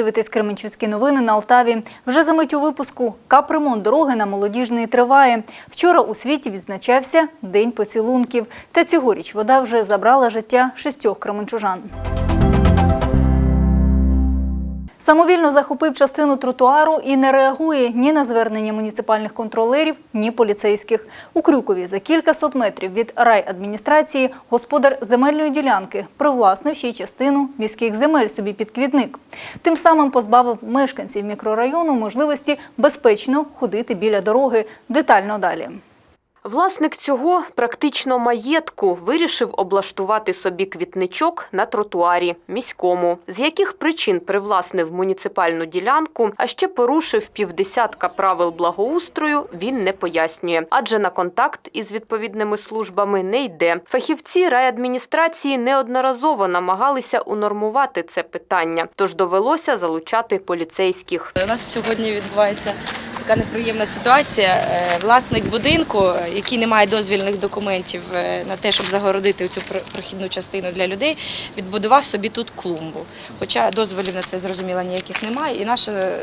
дивитесь Кременчуцькі новини на Алтаві. Вже за мить у випуску капремонт дороги на Молодіжний триває. Вчора у світі відзначався День поцілунків. Та цьогоріч вода вже забрала життя шістьох кременчужан. Самовільно захопив частину тротуару і не реагує ні на звернення муніципальних контролерів, ні поліцейських. У Крюкові за кількасот метрів від райадміністрації господар земельної ділянки привласнив ще й частину міських земель собі під квітник. Тим самим позбавив мешканців мікрорайону можливості безпечно ходити біля дороги. Детально далі. Власник цього практично маєтку вирішив облаштувати собі квітничок на тротуарі міському. З яких причин привласнив муніципальну ділянку, а ще порушив півдесятка правил благоустрою, він не пояснює, адже на контакт із відповідними службами не йде. Фахівці райадміністрації неодноразово намагалися унормувати це питання, тож довелося залучати поліцейських. У нас сьогодні відбувається така неприємна ситуація. Е, Власник будинку, е, який не має дозвільних документів е, на те, щоб загородити цю прохідну частину для людей, відбудував собі тут клумбу. Хоча дозволів на це зрозуміло ніяких немає. І наше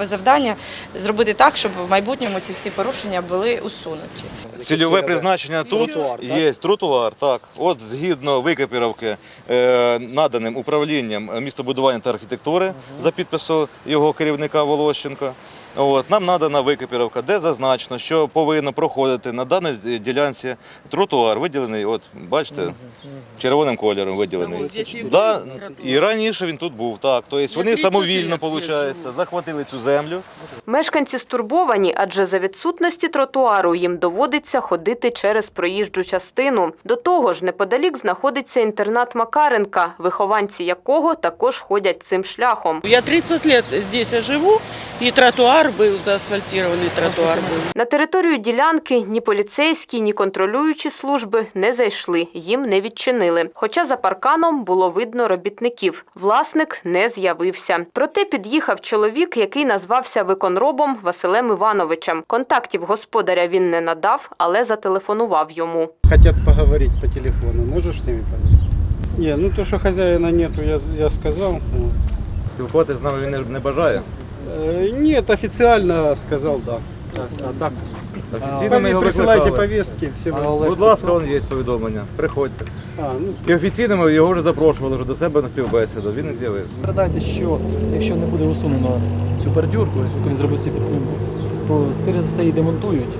завдання зробити так, щоб в майбутньому ці всі порушення були усунуті. Цільове призначення тут є тротуар. Так, от згідно викопіровки наданим управлінням містобудування та архітектури за підпису його керівника Волощенка. От нам надана викопіровка, де зазначено, що повинно проходити на даній ділянці тротуар, виділений. От бачите, червоним кольором виділений. Да, і раніше він тут був. Так, тобто вони самовільно, виходить, захватили цю землю. Мешканці стурбовані, адже за відсутності тротуару їм доводиться ходити через проїжджу частину. До того ж, неподалік знаходиться інтернат Макаренка, вихованці якого також ходять цим шляхом. Я 30 лет здесь я живу, и тротуар был, заасфальтированный тротуар был. На територію ділянки ні поліцейські, ні контролюючі служби не зайшли, їм не відчинили. Хоча за парканом було видно робітників. Власник не з'явився. Проте під'їхав чоловік, який назвався виконробом Василем Івановичем. Контактів господаря він не надав, але зателефонував йому. Хотят поговорить по телефону. Можешь с ними поговорить? Не, ну то, что хозяина нету, я, я сказал. Ну, Спілкуватися з нами він не- не бажає. э, Нет, официально сказал, да. А, а так, Офіційно ми Пове- його присылайте викликали. повестки. Все вы- Будь ласка, вон є повідомлення. Приходьте. А, ну, І офіційно ми його вже запрошували вже до себе на співбесіду. Він не з'явився. Передайте, що якщо не буде усунено цю бордюрку, яку він зробив собі під клумбу, то скоріше за все її демонтують.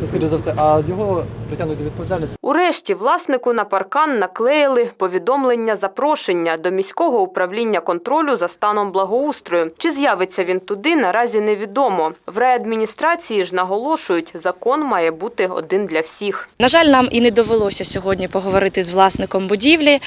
Це скоріше за все, а його притягнуть до відповідальності. Урешті власнику на паркан наклеїли повідомлення запрошення до міського управління контролю за станом благоустрою. Чи з'явиться він туди, наразі невідомо. В райадміністрації ж наголошують, закон має бути один для всіх. На жаль, нам і не довелося сьогодні поговорити з власником будівлі, е,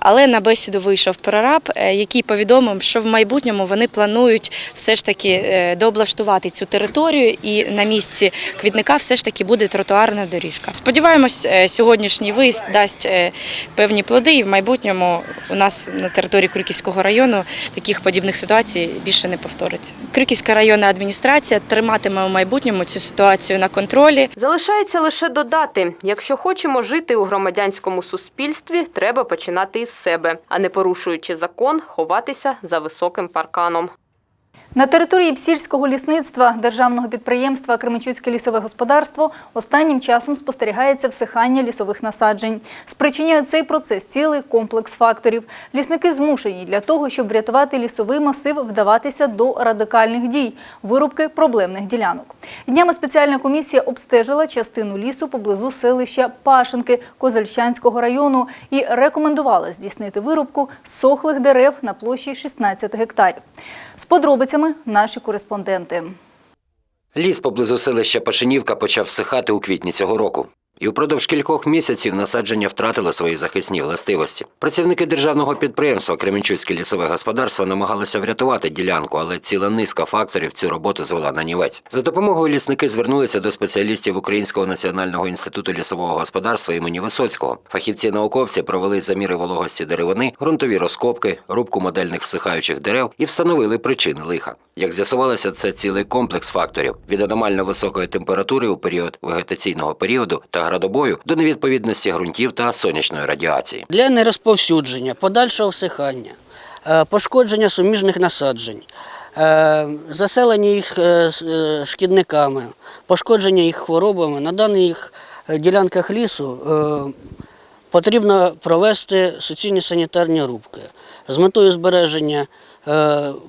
але на бесіду вийшов прораб, е, який повідомив, що в майбутньому вони планують все ж таки е, дооблаштувати цю територію, і на місці квітника все ж таки буде тротуарна доріжка. Сподіваємось, е, сьогоднішній виїзд дасть е, певні плоди, і в майбутньому у нас на території Крюківського району таких подібних ситуацій більше не повториться. Крюківська районна адміністрація триматиме у майбутньому цю ситуацію на контролі. Залишається лише додати: якщо хочемо жити у громадянському суспільстві, треба починати із себе, а не порушуючи закон, ховатися за високим парканом. На території Псільського лісництва державного підприємства Кременчуцьке лісове господарство останнім часом спостерігається всихання лісових насаджень. Спричиняє цей процес цілий комплекс факторів. Лісники змушені для того, щоб врятувати лісовий масив, вдаватися до радикальних дій вирубки проблемних ділянок. Днями спеціальна комісія обстежила частину лісу поблизу селища Пашенки Козельщанського району і рекомендувала здійснити вирубку сохлих дерев на площі 16 гектарів. З подробицями наші кореспонденти. Ліс поблизу селища Пашинівка почав всихати у квітні цього року. І упродовж кількох місяців насадження втратило свої захисні властивості. Працівники державного підприємства Кременчуцьке лісове господарство намагалися врятувати ділянку, але ціла низка факторів цю роботу звела на нівець. За допомогою лісники звернулися до спеціалістів Українського національного інституту лісового господарства імені Висоцького. Фахівці-науковці провели заміри вологості деревини, ґрунтові розкопки, рубку модельних всихаючих дерев і встановили причини лиха. Як з'ясувалося, це цілий комплекс факторів від аномально високої температури у період вегетаційного періоду та градобою до невідповідності ґрунтів та сонячної радіації. для нерозповсюдження, подальшого всихання, е, пошкодження суміжних насаджень, е, заселення їх е, шкідниками, пошкодження їх хворобами. На даних ділянках лісу потрібно провести суцільні санітарні рубки з метою збереження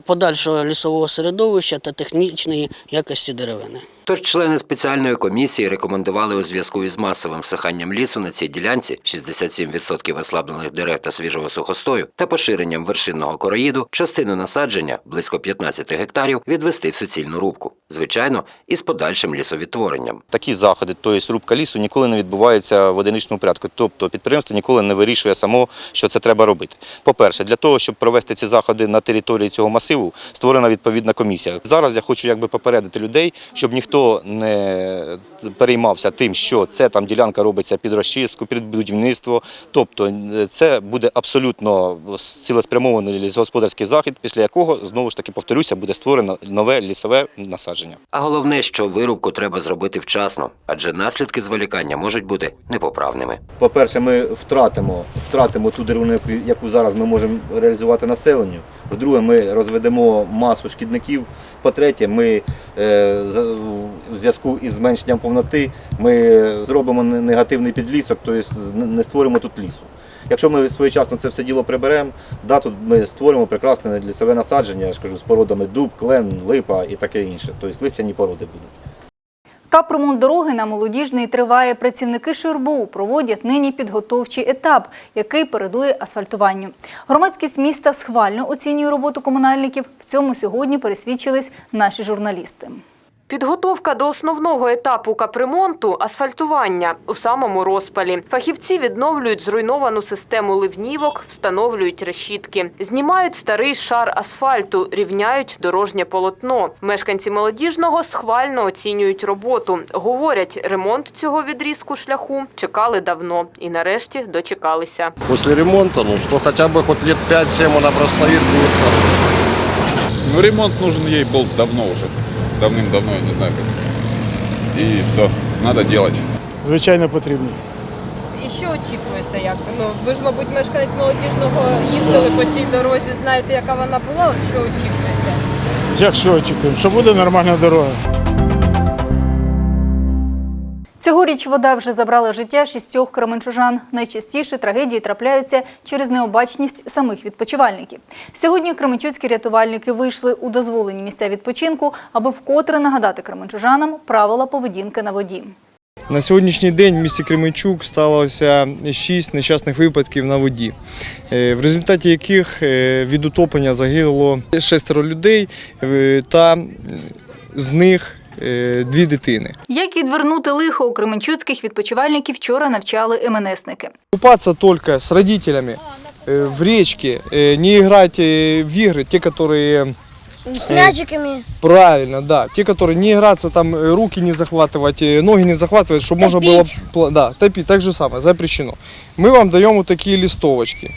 подальшого лісового середовища та технічної якості деревини. Тож члени спеціальної комісії рекомендували у зв'язку із масовим всиханням лісу на цій ділянці 67% ослаблених дерев та свіжого сухостою та поширенням вершинного короїду частину насадження близько 15 гектарів відвести в суцільну рубку. Звичайно, із подальшим лісовідтворенням. Такі заходи, тобто рубка лісу, ніколи не відбуваються в одиничному порядку. Тобто підприємство ніколи не вирішує само, що це треба робити. По-перше, для того, щоб провести ці заходи на території цього масиву, створена відповідна комісія. Зараз я хочу якби попередити людей, щоб ніхто не переймався тим, що це там ділянка робиться під розчистку, під будівництво. Тобто е, це буде абсолютно цілеспрямований лісогосподарський захід, після якого знову ж таки повторюся, буде створено нове лісове насадження. А головне, що вирубку треба зробити вчасно, адже наслідки зволікання можуть бути непоправними. По-перше, ми втратимо, втратимо ту деревину, яку зараз ми можемо реалізувати населенню. По-друге, ми розведемо масу шкідників. По-третє, ми е, в зв'язку із зменшенням повноти ми зробимо негативний підлісок, тобто не створимо тут лісу. Якщо ми своєчасно це все діло приберемо, да, тут ми створимо прекрасне лісове насадження, я ж кажу, з породами дуб, клен, липа і таке інше. Тобто листяні породи будуть. Капремонт дороги на молодіжний триває. Працівники ШРБУ проводять нині підготовчий етап, який передує асфальтуванню. Громадськість міста схвально оцінює роботу комунальників. В цьому сьогодні пересвідчились наші журналісти. Підготовка до основного етапу капремонту – асфальтування у самому розпалі. Фахівці відновлюють зруйновану систему ливнівок, встановлюють решітки. Знімають старий шар асфальту, рівняють дорожнє полотно. Мешканці молодіжного схвально оцінюють роботу. Говорять, ремонт цього відрізку шляху чекали давно і нарешті дочекалися. После ремонта, ну что хотя бы хоть лет 5-7 она простоит, будет. Ну, ремонт нужен ей был давно уже. Давным-давно, я не знаю як. І все, треба робити. Звичайно, потрібно. І що очікуєте? Як ну ви ж, мабуть, мешканець молодіжного їздили по цій дорозі, знаєте, яка вона була? Що очікуєте? Як що очікуємо? Що буде нормальна дорога? Цьогоріч вода вже забрала життя шістьох кременчужан. Найчастіше трагедії трапляються через необачність самих відпочивальників. Сьогодні кременчуцькі рятувальники вийшли у дозволені місця відпочинку, аби вкотре нагадати кременчужанам правила поведінки на воді. На сьогоднішній день в місті Кременчук сталося шість нещасних випадків на воді, е, в результаті яких е, від утоплення загинуло шестеро людей е, та з них дві дитини. Як відвернути лихо у кременчуцьких відпочивальників вчора навчали МНСники. Купаться только с родителями э, в речке, э, не играть э, в игры, те, которые С мячиками. правильно, да, те, которые не играться там, э, руки не захватывать, э, ноги не захватывать, чтобы можно было, Топить. пла- да, топить, так же самое, запрещено. Мы вам даем вот такие листовочки,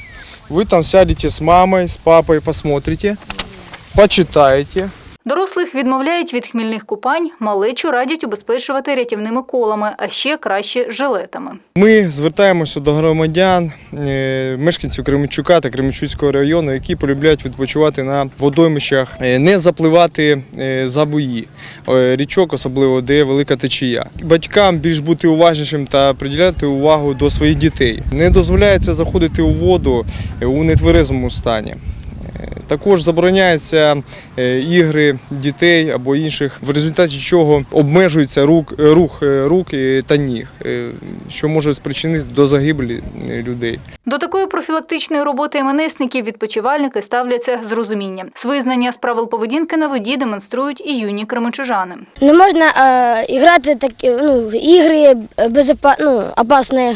вы там сядете с мамой, с папой, посмотрите, почитаете, Дорослих відмовляють від хмільних купань, малечу радять убезпечувати рятівними колами, а ще краще жилетами. Ми звертаємося до громадян, е, мешканців Кременчука та Кременчуцького району, які полюбляють відпочивати на водоймищах, е, не запливати е, за бої річок, особливо де велика течія. Батькам більш бути уважнішим та приділяти увагу до своїх дітей. Не дозволяється заходити у воду у нетверезому стані. Також забороняються е, ігри дітей або інших, в результаті чого обмежується рук, е, рух е, рук та ніг, що може спричинити до загибелі людей. До такої профілактичної роботи МНСників відпочивальники ставляться з розумінням. Свої знання з правил поведінки на воді демонструють і юні кременчужани. Не можна е, грати такі ну, в ігри безопа, ну, опасні,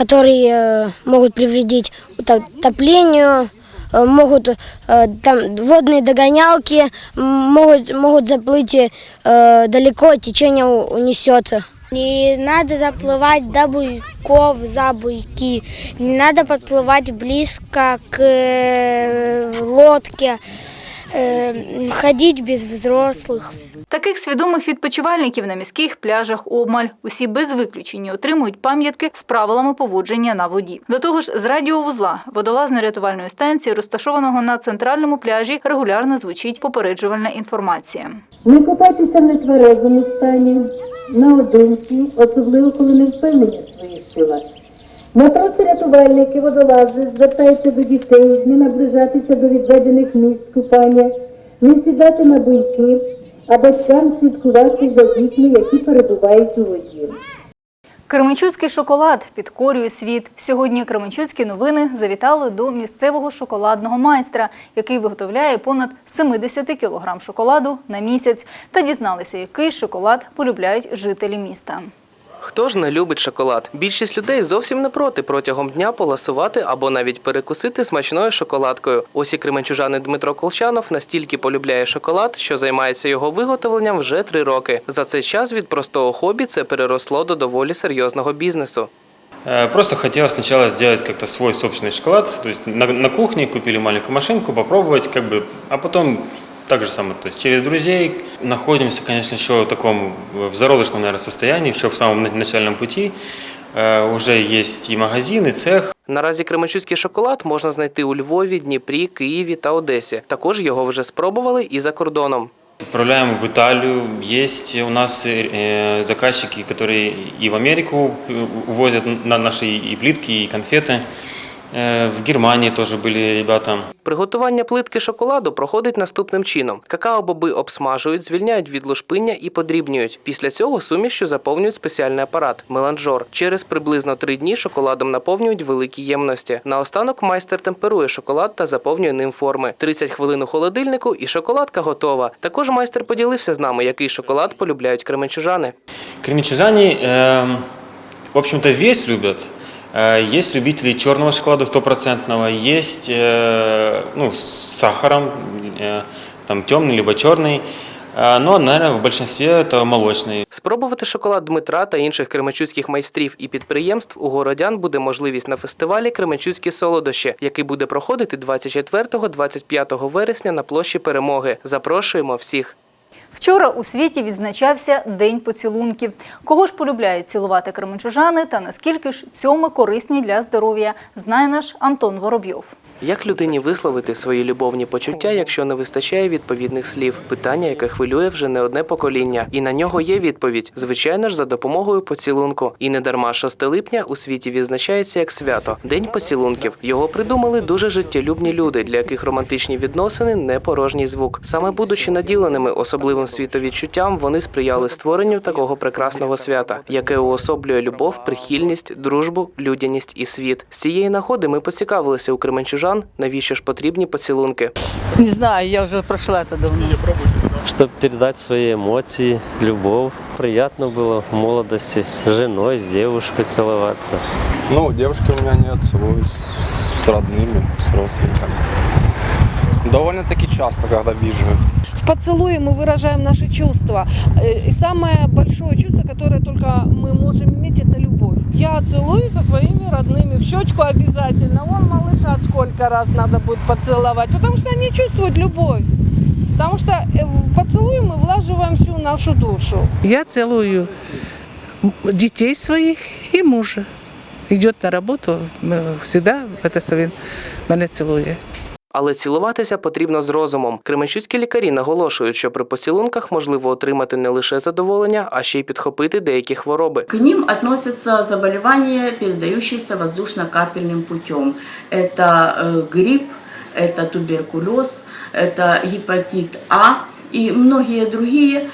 які е, можуть привредити утопленню, е, можуть е, там водні догонялки, м, можуть, можуть заплити е, далеко, течение у- унесет. Не надо заплывать до буйков, за буйки. Не надо подплывать близко к э, лодке. э, ходить без взрослых. Таких свідомих відпочивальників на міських пляжах обмаль. Усі без виключення отримують пам'ятки з правилами поводження на воді. До того ж, з радіовузла водолазно-рятувальної станції, розташованого на центральному пляжі, регулярно звучить попереджувальна інформація. Не купайтеся в нетверезому стані, наодинці, особливо коли не впевнені в своїх силах. Матроси, рятувальники, водолази, звертаються до дітей, не наближатися до відведених місць купання, не сідати на буйки, а батькам слідкувати за дітьми, які перебувають у воді. Кременчуцький шоколад підкорює світ. Сьогодні Кременчуцькі новини завітали до місцевого шоколадного майстра, який виготовляє понад 70 кілограм шоколаду на місяць, та дізналися, який шоколад полюбляють жителі міста. Хто ж не любить шоколад? Більшість людей зовсім не проти протягом дня поласувати або навіть перекусити смачною шоколадкою. Ось і кременчужанин Дмитро Колчанов настільки полюбляє шоколад, що займається його виготовленням вже три роки. За цей час від простого хобі це переросло до доволі серйозного бізнесу. Э, Просто хотел сначала сделать как-то свой собственный шоколад, то есть на, на кухне купили маленькую машинку, попробовать, как бы, а потом так же самое, то есть через друзей находимся, конечно, еще в таком э, в зародышном, наверное, состоянии, еще в самом на- начальном пути. Э, Уже есть и магазин, и цех, Наразі кременчуцький шоколад можна знайти у Львові, Дніпрі, Києві та Одесі. Також його вже спробували і за кордоном. Отправляем в Италию. Есть у нас э, заказчики, которые и в Америку э, увозят на наши и плитки, и конфеты. Э, В Германии тоже были ребята. Приготування плитки шоколаду проходить наступним чином: какао-боби обсмажують, звільняють від лушпиння і подрібнюють. Після цього сумішю заповнюють спеціальний апарат меланжор. Через приблизно три дні шоколадом наповнюють великі ємності. Наостанок майстер темперує шоколад та заповнює ним форми. 30 хвилин у холодильнику, і шоколадка готова. Також майстер поділився з нами, який шоколад полюбляють кременчужани. Кременчужане, э, в общем-то, весь любят. Э, Есть любители черного шоколада стопроцентного, есть э, ну, с сахаром, э, там темный либо черный. Э, Но, наверное, в большинстве это молочный. Спробувати шоколад Дмитра та інших кременчуцьких майстрів і підприємств у городян буде можливість на фестивалі Кременчуцькі солодощі, який буде проходити 24-25 вересня на площі Перемоги. Запрошуємо всіх. Вчора у світі відзначався День поцілунків. Кого ж полюбляють цілувати кременчужани та наскільки ж цьому корисні для здоров'я, знає наш Антон Воробйов. Як людині висловити свої любовні почуття, якщо не вистачає відповідних слів? Питання, яке хвилює вже не одне покоління, і на нього є відповідь. Звичайно ж, за допомогою поцілунку. І не дарма 6 липня у світі відзначається як свято День поцілунків. Його придумали дуже життєлюбні люди, для яких романтичні відносини не порожній звук. Саме будучи наділеними особливим світовідчуттям, вони сприяли створенню такого прекрасного свята, яке уособлює любов, прихильність, дружбу, людяність і світ. З цієї нагоди ми поцікавилися у кременчужан, навіщо ж потрібні поцілунки. Не знаю, я уже прошла это давно. чтобы передать свои эмоции, любовь. Приятно было в молодости с женой, с девушкой целоваться. Ну, девушки у меня нет, целуюсь с, с родными, с родственниками. Довольно-таки часто, когда вижу их. В поцелуе мы выражаем наши чувства. Э, И самое большое чувство, которое только мы можем иметь, это любовь. Я целую со своими родными в щечку обязательно. Вон малыша сколько раз надо будет поцеловать, потому что они чувствуют любовь. Потому что э, в поцелуй мы влаживаем всю нашу душу. Я целую детей своих и мужа. Идет на работу, э, всегда это совет мене цілує. Але цілуватися потрібно з розумом. Кременчуцькі лікарі наголошують, що при поцілунках можливо отримати не лише задоволення, а ще й підхопити деякі хвороби. К ним относятся заболевания, передающиеся воздушно-капельным путем. Это э, грипп, это туберкулез, это гепатит А и многие другие.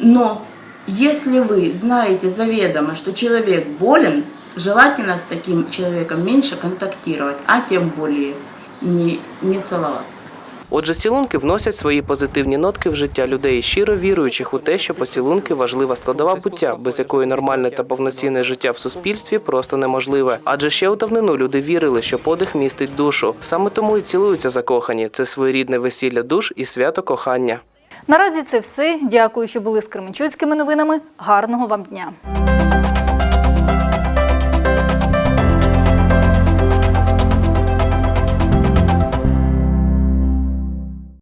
Но если вы знаете заведомо, что человек болен, желательно с таким человеком меньше контактировать, а тем более не, не целоваться. Отже, цілунки вносять свої позитивні нотки в життя людей, щиро віруючих у те, що поцілунки важлива складова буття, без якої нормальне та повноцінне життя в суспільстві просто неможливе. Адже ще у давнину люди вірили, що подих містить душу. Саме тому і цілуються закохані. Це своєрідне весілля душ і свято кохання. Наразі це все. Дякую, що були з Кременчуцькими новинами. Гарного вам дня!